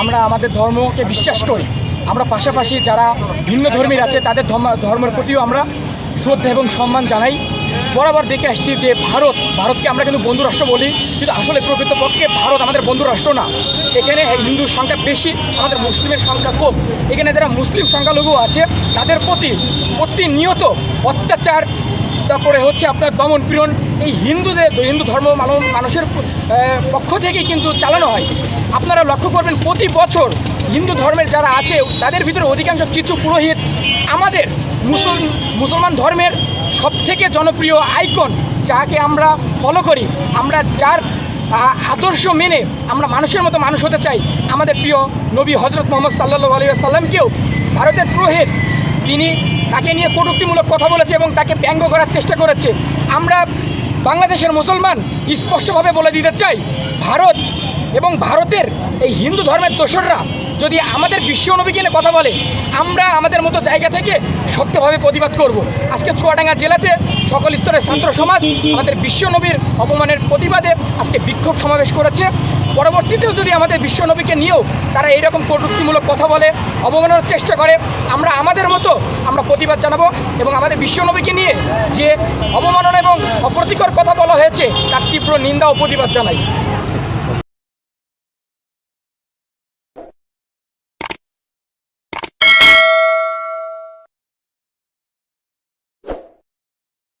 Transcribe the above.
আমরা আমাদের ধর্মকে বিশ্বাস করি। আমরা পাশাপাশি যারা ভিন্ন ধর্মীর আছে, তাদের ধর্ম, ধর্মের প্রতিও আমরা শ্রদ্ধা এবং সম্মান জানাই। বরাবর দেখে আসছি যে ভারত, ভারতকে আমরা কিন্তু বন্ধু রাষ্ট্র বলি, কিন্তু আসলে প্রকৃতপক্ষে ভারত আমাদের বন্ধু রাষ্ট্র না। এখানে হিন্দুর সংখ্যা বেশি, আমাদের মুসলিমের সংখ্যা কম। এখানে যারা মুসলিম সংখ্যালঘু আছে, তাদের প্রতি প্রতিনিয়ত অত্যাচার, তারপরে হচ্ছে আপনার দমন পীড়ন এই হিন্দুদের, হিন্দু ধর্ম মানুষের পক্ষ থেকেই কিন্তু চালানো হয়। আপনারা লক্ষ্য করবেন, প্রতি বছর হিন্দু ধর্মের যারা আছে, তাদের ভিতরে অধিকাংশ কিছু পুরোহিত আমাদের মুসল, মুসলমান ধর্মের সবথেকে জনপ্রিয় আইকন, যাকে আমরা ফলো করি। আমরা যার আদর্শ মেনে আমরা মানুষের মতো মানুষ হতে চাই। আমাদের প্রিয় নবী হজরত মোহাম্মদ সাল্লাহ আলী সাল্লামকেও ভারতের পুরোহিত, তিনি তাকে নিয়ে কটুক্তিমূলক কথা বলেছে এবং তাকে ব্যঙ্গ করার চেষ্টা করেছে। আমরা বাংলাদেশের মুসলমান স্পষ্টভাবে বলে দিতে চাই, ভারত এবং ভারতের এই হিন্দু ধর্মের দোসররা যদি আমাদের বিশ্ব নিয়ে কথা বলে, আমরা আমাদের মতো জায়গা থেকে শক্তভাবে প্রতিবাদ করব। আজকে চুয়াডাঙ্গা জেলাতে সকল স্তরের ছাত্র সমাজ আমাদের বিশ্ব নবীর অপমানের প্রতিবাদে আজকে বিক্ষোভ সমাবেশ করেছে। পরবর্তীতেও যদি আমাদের বিশ্বনবীকে নিয়েও তারা এইরকম প্রযুক্তিমূলক কথা বলে, অবমাননার চেষ্টা করে, আমরা আমাদের মতো আমরা প্রতিবাদ জানাব এবং আমাদের বিশ্ব নবীকে নিয়ে যে অবমাননা এবং অপ্রতিকর কথা বলা হয়েছে, তার তীব্র নিন্দা ও প্রতিবাদ জানাই।